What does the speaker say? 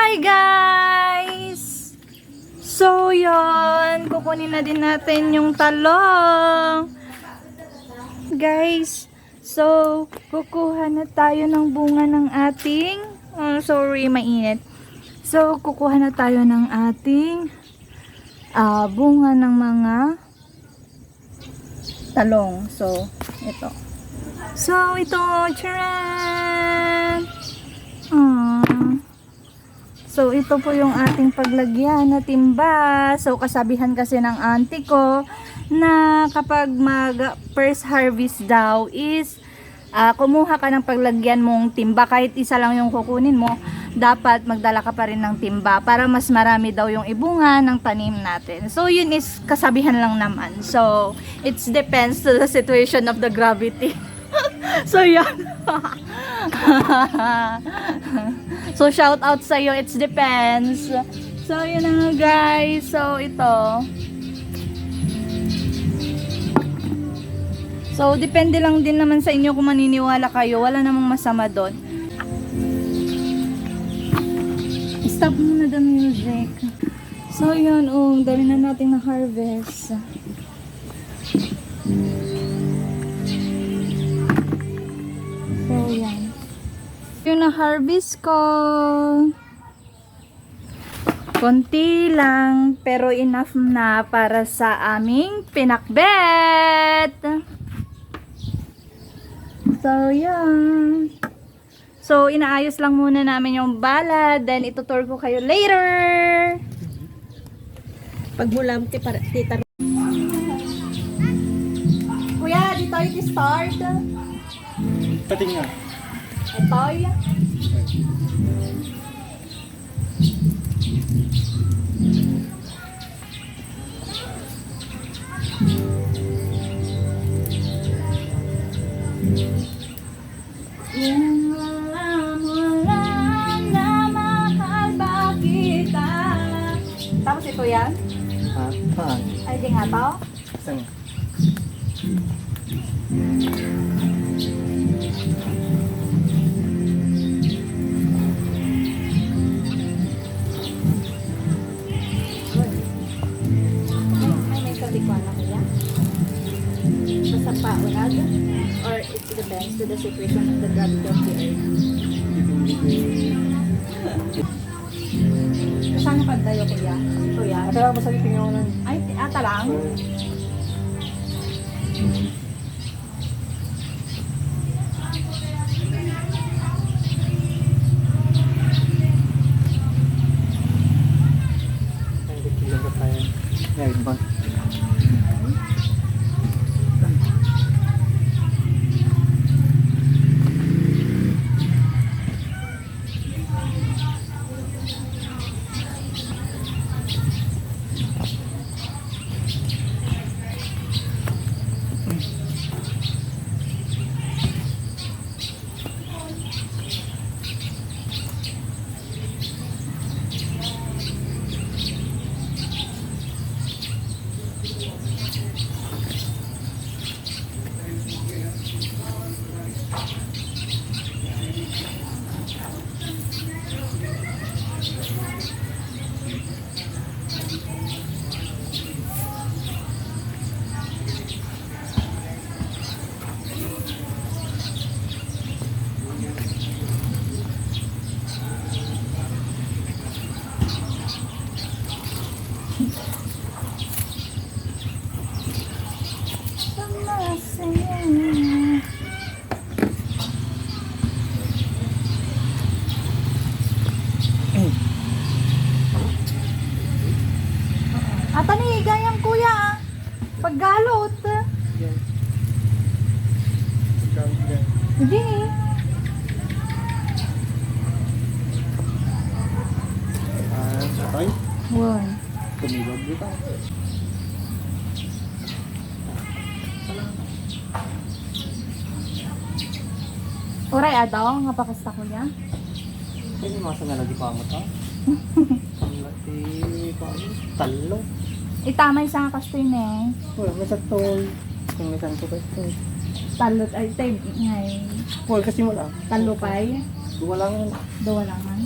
Hi guys! So yon, kukunin na din natin yung talong. Guys, so kukuha na tayo ng bunga ng ating, oh, sorry, mainit. So kukuha na tayo ng ating ah, bunga ng mga talong. So, ito. So, ito, charan! So, ito po yung ating paglagyan na timba. So, kasabihan kasi ng auntie ko na kapag mag first harvest daw is ah, kumuha ka ng paglagyan mong timba. Kahit isa lang yung kukunin mo, dapat magdala ka pa rin ng timba para mas marami daw yung ibunga ng tanim natin. So, yun is kasabihan lang naman. So, it depends to the situation of the gravity. so, yan. so, shout out sa iyo. It depends. So, yun na nga guys. So, ito. So, depende lang din naman sa inyo kung maniniwala kayo. Wala namang masama doon. Stop muna the music. So, yun. Oh, ang dami na nating na-harvest. So, Yung na-harvest ko. Konti lang, pero enough na para sa aming pinakbet. So, yan. So, inaayos lang muna namin yung bala. Then, itutour ko kayo later. Pag mulam, ti para tita. Kuya, di tayo start. Pati nga. Ito. Yung Tapos ito yan? Ha? Saan? Ay, di nga to? Saan? Depends to the situation of the gravity of the earth? Saan pa tayo kuya? Kuya? Ate lang ba sa tingawanan? Ay, ata lang? Ata ni, gayang kuya ah. Paggalot. Hindi eh. Ah, patay? Wow. Tumibag dito. Uray adaw, nga pakasta na lagi pa mo to? Ang lati pa mo. Talo. Itamay sa nga kasto yun eh. Wala, may sa tol. Kung may santo ka ito. Talot ay tay ngay. Wala, kasi wala. Talupay. Wala nga. Dawa lang man.